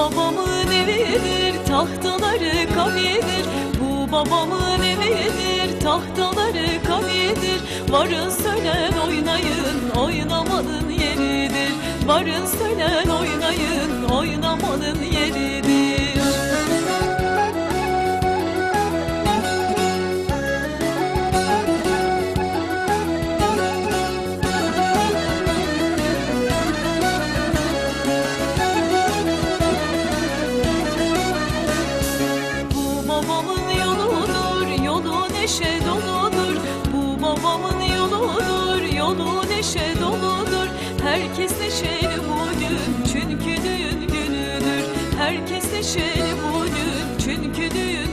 babamın evidir tahtaları kavidir. Bu babamın evidir tahtaları kavidir. Varın sönen oynayın oynamanın yeridir. Varın sönen neşe doludur. Herkes neşeli bugün çünkü düğün günüdür. Herkes neşeli bugün çünkü düğün